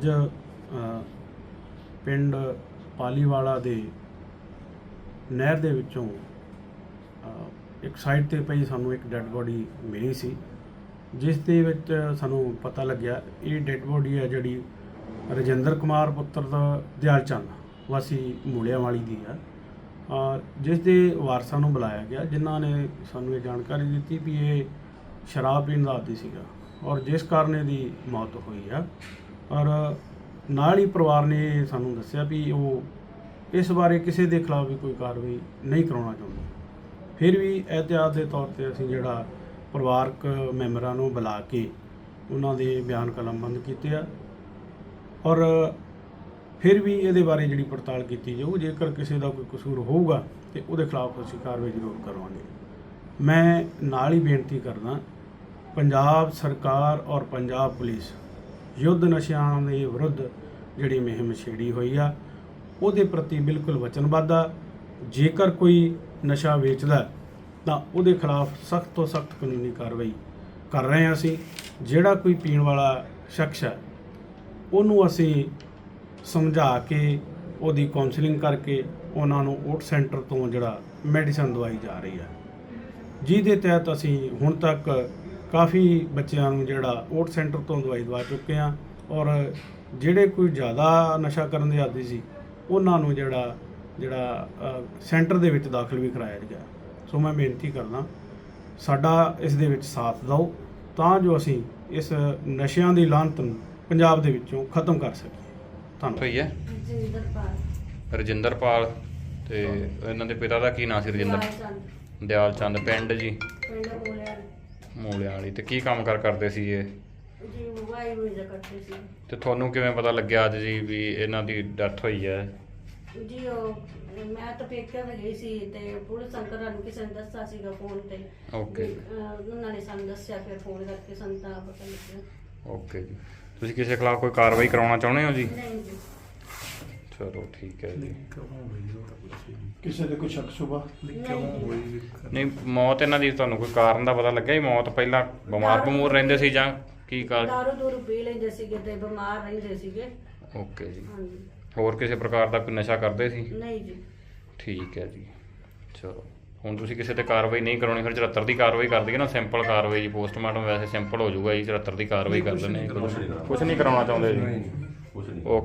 ਅੱਜ ਪਿੰਡ ਪਾਲੀਵਾਲਾ ਦੇ ਨਹਿਰ ਦੇ ਵਿੱਚੋਂ ਇੱਕ ਸਾਈਡ ਤੇ ਪਈ ਸਾਨੂੰ ਇੱਕ ਡੈੱਡ ਬੋਡੀ ਮਿਲੀ ਸੀ, ਜਿਸ ਦੇ ਵਿੱਚ ਸਾਨੂੰ ਪਤਾ ਲੱਗਿਆ, ਇਹ ਡੈੱਡ ਬੋਡੀ ਹੈ ਜਿਹੜੀ ਰਜਿੰਦਰ ਕੁਮਾਰ ਪੁੱਤਰ ਦਾ ਦਿਆਲ ਚੰਦ ਵਾਸੀ ਮੂਲਿਆਂ ਵਾਲੀ ਦੀ ਆ। ਜਿਸ ਦੇ ਵਾਰਸਾਂ ਨੂੰ ਬੁਲਾਇਆ ਗਿਆ, ਜਿਨ੍ਹਾਂ ਨੇ ਸਾਨੂੰ ਇਹ ਜਾਣਕਾਰੀ ਦਿੱਤੀ ਵੀ ਇਹ ਸ਼ਰਾਬ ਪੀਣ ਦਾ ਆਦੀ ਸੀਗਾ, ਔਰ ਜਿਸ ਕਾਰਨ ਇਹਦੀ ਮੌਤ ਹੋਈ ਆ। ਔਰ ਨਾਲ ਹੀ ਪਰਿਵਾਰ ਨੇ ਸਾਨੂੰ ਦੱਸਿਆ ਵੀ ਉਹ ਇਸ ਬਾਰੇ ਕਿਸੇ ਦੇ ਖਿਲਾਫ ਵੀ ਕੋਈ ਕਾਰਵਾਈ ਨਹੀਂ ਕਰਾਉਣਾ ਚਾਹੁੰਦੇ। ਫਿਰ ਵੀ ਇਹਤਿਆਤ ਦੇ ਤੌਰ ਤੇ ਅਸੀਂ ਜਿਹੜਾ ਪਰਿਵਾਰਕ ਮੈਂਬਰਾਂ ਨੂੰ ਬੁਲਾ ਕੇ ਉਹਨਾਂ ਦੇ ਬਿਆਨ ਕਲਮਬੰਦ ਕੀਤੇ ਆ। ਔਰ ਫਿਰ ਵੀ ਇਹਦੇ ਬਾਰੇ ਜਿਹੜੀ ਪੜਤਾਲ ਕੀਤੀ ਜਾਊ, ਜੇਕਰ ਕਿਸੇ ਦਾ ਕੋਈ ਕਸੂਰ ਹੋਊਗਾ ਤੇ ਉਹਦੇ ਖਿਲਾਫ ਅਸੀਂ ਕਾਰਵਾਈ ਜ਼ਰੂਰ ਕਰਵਾਂਗੇ ਮੈਂ ਨਾਲ ਹੀ ਬੇਨਤੀ ਕਰਦਾ, ਪੰਜਾਬ ਸਰਕਾਰ ਔਰ ਪੰਜਾਬ ਪੁਲਿਸ ਯੁੱਧ ਨਸ਼ਿਆਂ ਦੇ ਵਿਰੁੱਧ ਜਿਹੜੀ ਮੁਹਿੰਮ ਛੇੜੀ ਹੋਈ ਆ, ਉਹਦੇ ਪ੍ਰਤੀ ਬਿਲਕੁਲ ਵਚਨਬੱਧ ਆ। ਜੇਕਰ ਕੋਈ ਨਸ਼ਾ ਵੇਚਦਾ ਤਾਂ ਉਹਦੇ ਖਿਲਾਫ ਸਖਤ ਤੋਂ ਸਖਤ ਕਾਨੂੰਨੀ ਕਾਰਵਾਈ ਕਰ ਰਹੇ ਹਾਂ ਅਸੀਂ। ਜਿਹੜਾ ਕੋਈ ਪੀਣ ਵਾਲਾ ਸ਼ਖਸ ਹੈ, ਉਹਨੂੰ ਅਸੀਂ ਸਮਝਾ ਕੇ ਉਹਦੀ ਕਾਉਂਸਲਿੰਗ ਕਰਕੇ ਉਹਨਾਂ ਨੂੰ ਓਟ ਸੈਂਟਰ ਤੋਂ ਜਿਹੜਾ ਮੈਡੀਸਨ ਦਵਾਈ ਜਾ ਰਹੀ ਹੈ। ਜਿਹਦੇ ਤਹਿਤ ਅਸੀਂ ਹੁਣ ਤੱਕ ਕਾਫੀ ਬੱਚਿਆਂ ਨੂੰ ਜਿਹੜਾ ਓਟ ਸੈਂਟਰ ਤੋਂ ਦਵਾਈ ਦਵਾ ਚੁੱਕੇ ਹਾਂ ਔਰ ਜਿਹੜੇ ਕੋਈ ਜ਼ਿਆਦਾ ਨਸ਼ਾ ਕਰਨ ਦੇ ਆਦੀ ਸੀ ਉਹਨਾਂ ਨੂੰ ਜਿਹੜਾ ਜਿਹੜਾ ਸੈਂਟਰ ਦੇ ਵਿੱਚ ਦਾਖਲ ਵੀ ਕਰਾਇਆ ਗਿਆ। ਸੋ ਮੈਂ ਬੇਨਤੀ ਕਰਦਾ ਸਾਡਾ ਇਸ ਦੇ ਵਿੱਚ ਸਾਥ ਦਿਓ ਤਾਂ ਜੋ ਅਸੀਂ ਇਸ ਨਸ਼ਿਆਂ ਦੀ ਲਾਹਨਤ ਨੂੰ ਪੰਜਾਬ ਦੇ ਵਿੱਚੋਂ ਖਤਮ ਕਰ ਸਕੀਏ। ਧੰਨਵਾਦ। ਹੋਈ ਹੈ? ਜਿੰਦਰਪਾਲ ਰਜਿੰਦਰਪਾਲ ਤੇ ਇਹਨਾਂ ਦੇ ਪਿਤਾ ਦਾ ਕੀ ਨਾਂ ਸੀ ਰਜਿੰਦਰ? ਦਿਆਲ ਚੰਦ। ਪਿੰਡ ਜੀ। ਪਿੰਡ ਬੋਲਿਆ ਮੂਲਿਆਂ ਵਾਲੀ। ਤੇ ਕੀ ਕੰਮ ਕਰ ਕਰਦੇ ਸੀ ਇਹ? ਜੀ ਮੋਬਾਈਲ ਨੂੰ ਜਾ ਕਰਦੇ ਸੀ। ਤੇ ਤੁਹਾਨੂੰ ਕਿਵੇਂ ਪਤਾ ਲੱਗਿਆ ਅੱਜ ਜੀ ਵੀ ਇਹਨਾਂ ਦੀ ਡੈਥ ਹੋਈ ਹੈ? ਜੀ ਉਹ ਮੈਂ ਤਾਂ ਪੇਕਿਆਂ ਤੇ ਗਈ ਸੀ ਤੇ ਪੁਲਿਸ ਅੰਕਰਾਂ ਨੂੰ ਕਿਸੇ ਨੇ ਦੱਸਿਆ ਸੀਗਾ ਫੋਨ ਤੇ। ਓਕੇ। ਵੀ, ਅਹ, ਉਹਨਾਂ ਨੇ ਸਾਨੂੰ ਦੱਸਿਆ ਫਿਰ ਫੋਨ ਕਰਕੇ ਸਾਨੂੰ ਤਾਂ ਪਤਾ ਲੱਗਿਆ। ਓਕੇ ਜੀ। ਤੁਸੀਂ ਕਿਸੇ ਖਿਲਾਫ ਕੋਈ ਕਾਰਵਾਈ ਕਰਾਉਣਾ ਚਾਹੁੰਦੇ ਹੋ ਜੀ? ਨਹੀਂ ਜੀ। ਚਲੋ ਠੀਕ ਹੈ ਜੀ। ਕਿਸੇ ਦੇ ਕੋਈ ਸ਼ੱਕ ਸ਼ੁਬਾ? ਨਹੀਂ। ਨਹੀਂ ਮੌਤ ਇਹਨਾਂ ਦੀ ਤੁਹਾਨੂੰ ਕੋਈ ਕਾਰਨ ਦਾ ਪਤਾ ਲੱਗਿਆ ਜੀ? ਮੌਤ ਪਹਿਲਾਂ ਬਿਮਾਰ ਬਮੂਰ ਰਹਿੰਦੇ ਸੀ ਜਾਂ ਕੀ ਕਾਰ ਦਾਰੂ ਦੂਰੂ ਪੀ ਲੈਂਦੇ ਸੀਗੇ ਤੇ ਬਿਮਾਰ ਰਹਿੰਦੇ ਸੀਗੇ। ਓਕੇ ਜੀ। ਹਾਂਜੀ। ਹੋਰ ਕਿਸੇ ਪ੍ਰਕਾਰ ਦਾ ਕੋਈ ਨਸ਼ਾ ਕਰਦੇ ਸੀ? ਨਹੀਂ ਜੀ। ਠੀਕ ਹੈ ਜੀ। ਚਲੋ। ਹੁਣ ਤੁਸੀਂ ਕਿਸੇ ਤੇ ਕਾਰਵਾਈ ਨਹੀਂ ਕਰਾਉਣੀ ਫਿਰ 74 ਦੀ ਕਾਰਵਾਈ ਕਰ ਦਈਏ ਨਾ ਸਿੰਪਲ ਕਾਰਵਾਈ ਜੀ ਪੋਸਟਮਾਰਟਮ ਵੈਸੇ ਸਿੰਪਲ ਹੋ ਜਾਊਗਾ ਜੀ 74 ਦੀ ਕਾਰਵਾਈ ਕਰ ਦਿੰਦੇ ਕੁਝ ਨਹੀਂ ਕਰਾਉਣਾ ਚਾਹੁੰਦੇ ਜੀ? ਕੁਛ ਨਹੀਂ। ਓਕੇ।